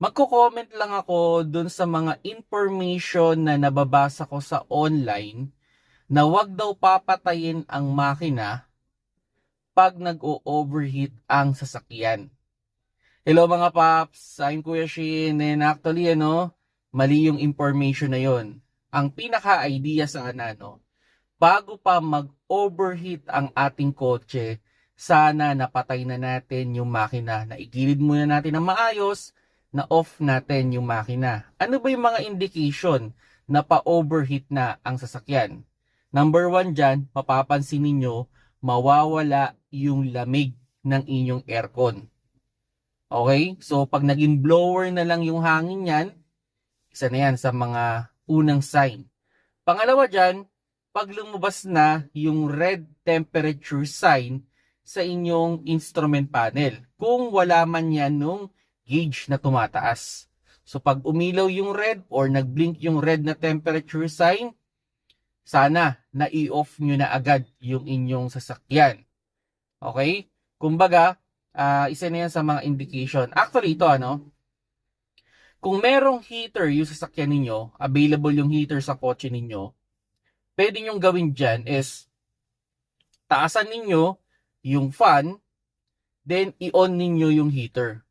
Magko-comment lang ako dun sa mga information na nababasa ko sa online na wag daw papatayin ang makina pag nag-o-overheat ang sasakyan. Hello mga paps, I'm Kuya Shin and actually ano, mali yung information na yon. Ang pinaka-idea sana no, bago pa mag-overheat ang ating kotse, sana napatay na natin yung makina, na igilid muna natin ng maayos, na off natin yung makina. Ano ba yung mga indication na pa-overheat na ang sasakyan? Number one dyan, mapapansin ninyo, mawawala yung lamig ng inyong aircon. Okay? So, pag naging blower na lang yung hangin yan, isa na yan sa mga unang sign. Pangalawa dyan, pag lumabas na yung red temperature sign sa inyong instrument panel. Kung wala man yan nung gauge na tumataas. So pag umilaw yung red or nag-blink yung red na temperature sign, sana na i-off nyo na agad yung inyong sasakyan. Okay? Kumbaga, ah, isa na yan sa mga indication. Actually, ito ano, kung merong heater yung sasakyan ninyo, available yung heater sa kotse ninyo, pwede nyong gawin dyan is taasan ninyo yung fan, then i-on ninyo yung heater.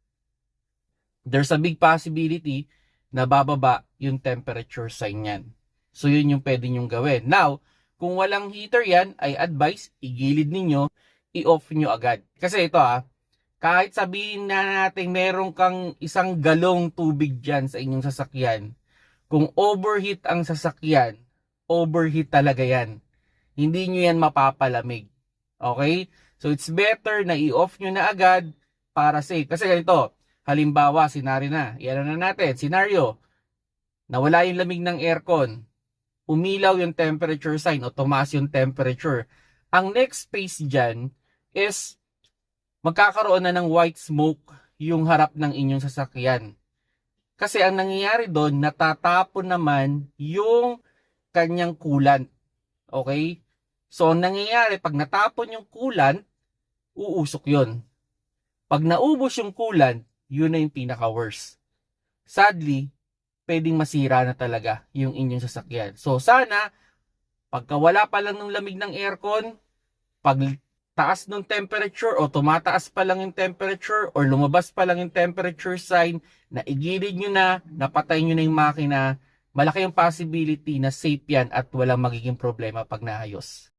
There's a big possibility na bababa yung temperature sign yan. So yun yung pwede nyong gawin. Now, kung walang heater yan, I advise, igilid ninyo, i-off nyo agad. Kasi ito ah, kahit sabihin na natin meron kang isang galong tubig dyan sa inyong sasakyan, kung overheat ang sasakyan, overheat talaga yan. Hindi nyo yan mapapalamig. Okay? So it's better na i-off nyo na agad para safe. Kasi ganito, halimbawa, sinari na, yan na natin, scenario, nawala yung lamig ng aircon, umilaw yung temperature sign o tumaas yung temperature. Ang next phase dyan is magkakaroon na ng white smoke yung harap ng inyong sasakyan. Kasi ang nangyayari doon, natatapon naman yung kanyang coolant. Okay? So, ang nangyayari, pag natapon yung coolant, uusok yon. Pag naubos yung coolant, yun na yung pinaka-worst. Sadly, pwedeng masira na talaga yung inyong sasakyan. So, sana, pagka wala pa lang ng lamig ng aircon, pag taas ng temperature o tumataas pa lang yung temperature or lumabas pa lang yung temperature sign, na igilid nyo na, napatay nyo na yung makina, malaki yung possibility na safe yan at walang magiging problema pag naayos.